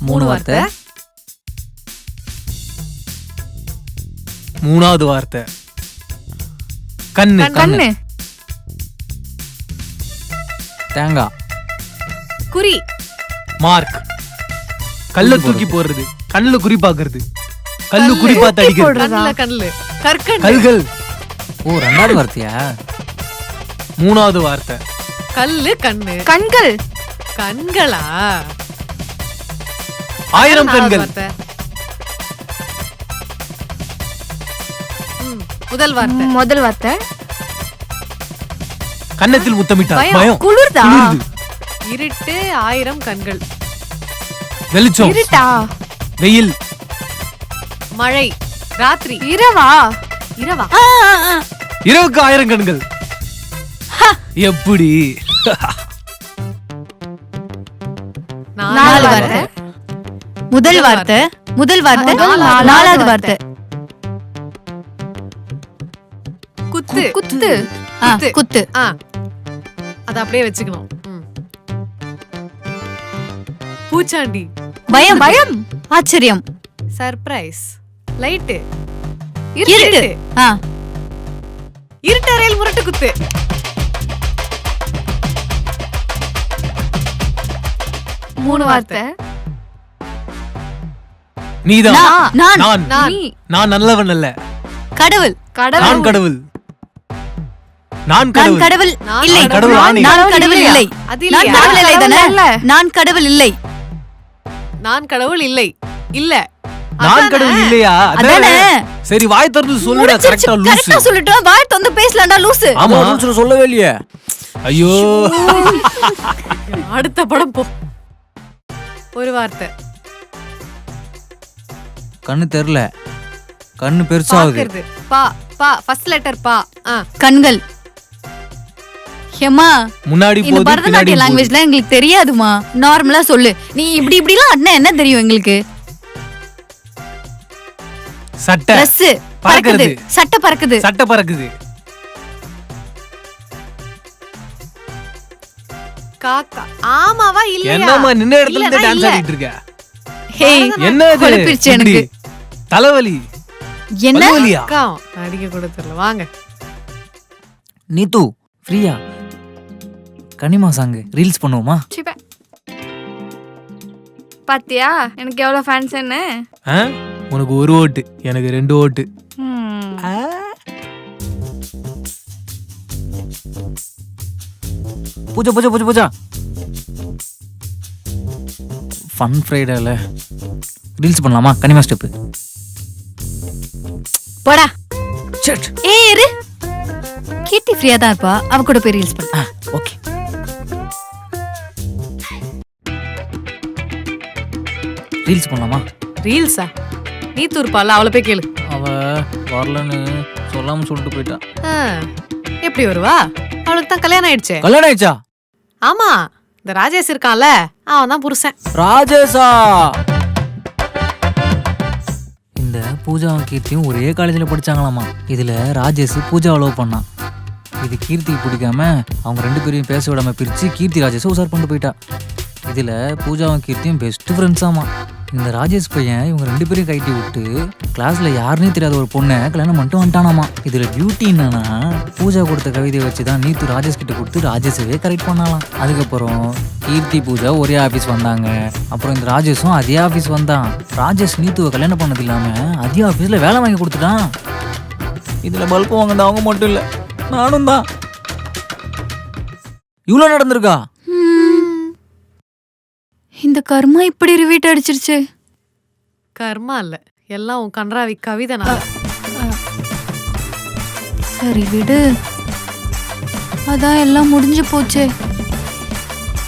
மூணு வார்த்தை. மூணாவது வார்த்தை. கண்ணு கண்ணு. தேங்காய் குறி. மார்க். கல்ல தூக்கி போடுறது. கண்ணுல குறி பாக்குறது கல்லு குறி பார்த்து அடிக்கிறது. கற்கண்டு. கல்கள். ஓ ரெண்டாவது வார்த்தையா? மூணாவது வார்த்தை. கல்லு கண்ணு. கண்கள். கண்களா? ஆயிரம் கண்கள் முதல் வார்த்தை. முதல் வார்த்தை. கன்னத்தில் முத்தமிட்டார். பயம். குளிர்தா. இருட்டு ஆயிரம் கண்கள். வெளிச்சம். இருட்டா? வெயில். மழை. ராத்திரி. இரவா? இரவா. இரவுக்கு ஆயிரம் கண்கள். எப்படி? நாலு வார்த்தை. முதல் வார்த்தை முதல் வார்த்தை நாலாவது வார்த்தை. குத்து. குத்து. அத அப்படியே வச்சுக்கணும். பூச்சாண்டி. பயம் பயம். ஆச்சரியம். சர்ப்ரைஸ். லைட்டு. இருட்டு. இருட்டு. அறையில் முரட்டு குத்து. மூணு வார்த்தை. நீதான். நான் நான். நான். நான். நீ. நான் நல்லவன் அல்ல. கடவுள். கடவுள். நான் கடவுள். நான் நான் கடவுள். கடவுள் நான் இல்லை. கடவுள். ஆணை. நான் கடவுள் இல்லை. அது நான் இல்லையா? கடவுள் இல்லை தானே? நான் கடவுள் இல்லை. நான் கடவுள் இல்லை. இல்ல. நான் அதானே? கடவுள் இல்லையா? அதானே? அதானே? சரி வாய் திறந்து சொல்லுடா கரெக்டா லூசு வாய் பேசலாம்டா லூசு ஆமா சொல்லவே இல்லையே. ஐயோ. அடுத்த படம் போ. ஒரு வார்த்தை. கண்ணு தெரியல. கண்ணு பெருசாகுது. பாக்குறது பா பா ஃபர்ஸ்ட் லெட்டர் பா. ஆ. கண்கள். ஹேமா முன்னாடி இந்த போகுது பின்னாடி பரதநாட்டிய போகுது எங்களுக்கு தெரியாதுமா? நார்மலா சொல்லு. நீ இப்படி இப்படி எல்லாம் அண்ணா என்ன தெரியும் எங்களுக்கு? சட்டை. Dress. பறக்குது. பறக்குது. சட்டை பறக்குது. சட்டை பறக்குது. காக்கா. ஆமாவா? இல்லையா? என்னம்மா நின்ன இடத்துல இருந்து டான்ஸ் இல்ல. ஆடிட்டு இருக்க? ஹேய் என்ன இது குழப்பிருச்சு எனக்கு? தலைவலி. என்ன? தலைவலியா அக்கா அடிக்க கூட தெரியல. வாங்க. நீத்து ஃப்ரீயா? கனிமா சாங்கு ரீல்ஸ் பண்ணுவோமா. பாத்தியா? எனக்கு எவ்வளவு ஃபேன்ஸ் என்ன? உனக்கு ஒரு ஓட்டு. எனக்கு ரெண்டு ஓட்டு. பூஜா பூஜா பூஜா பூஜா. ஃபன் ஃப்ரைடேல ரீல்ஸ் பண்ணலாமா? கனிமா ஸ்டெப்பு போடா. சட் ஏ இரு. கீர்த்தி ஃப்ரீயா தான் இருப்பா. அவ கூட போய் ரீல்ஸ் பண்ண. ஓகே. ரீல்ஸ் பண்ணலாமா? ரீல்ஸா நீ தூர்ப்பால அவளை போய் கேளு. அவ வரலன்னு சொல்லாம சொல்லிட்டு போயிட்டா. எப்படி வருவா? அவளுக்கு தான் கல்யாணம் ஆயிடுச்சே. கல்யாணம் ஆயிடுச்சா? ஆமா. இந்த ராஜேஷ் இருக்கான்ல அவன் தான் புருஷன். ராஜேஷா? இந்த பூஜாவும் கீர்த்தியும் ஒரே காலேஜில் படிச்சாங்களாமா. இதுல ராஜேஷ் பூஜா லவ் பண்ணான் இது கீர்த்திக்கு பிடிக்காம அவங்க ரெண்டு பேரையும் பேச விடாம பிரிச்சு கீர்த்தி ராஜேஷை உசார் பண்ணிட்டு போயிட்டா. இதுல பூஜாவும் கீர்த்தியும் பெஸ்ட் ஃப்ரெண்ட்ஸாமா இந்த ராஜேஷ் பையன் இவங்க ரெண்டு பேரையும் கைட்டி விட்டு கிளாஸ்ல யாருன்னே தெரியாத ஒரு பொண்ணை கல்யாணம் பண்ணிட்டு வந்துட்டானாமா. இதுல பியூட்டி என்னன்னா பூஜா கொடுத்த கவிதையை வச்சு தான் நீத்து ராஜேஷ் கிட்ட கொடுத்து ராஜேஷவே கரெக்ட் பண்ணலாம். அதுக்கப்புறம் கீர்த்தி பூஜா ஒரே ஆஃபீஸ் வந்தாங்க. அப்புறம் இந்த ராஜேஷும் அதே ஆஃபீஸ் வந்தான். ராஜேஷ் நீத்துவை கல்யாணம் பண்ணது இல்லாம அதே ஆஃபீஸில் வேலை வாங்கி கொடுத்துட்டான். இதுல பல்ப் வாங்கினது அவங்க மட்டும் இல்லை நானும் தான் இவ்வளோ நடந்திருக்கா? இந்த கர்மா இப்படி ரிவீட் அடிச்சிருச்சு. கர்மா இல்ல. எல்லாம் உன் கன்றாவி கவிதைனால. சரி விடு. அதான் எல்லாம் முடிஞ்சு போச்சே.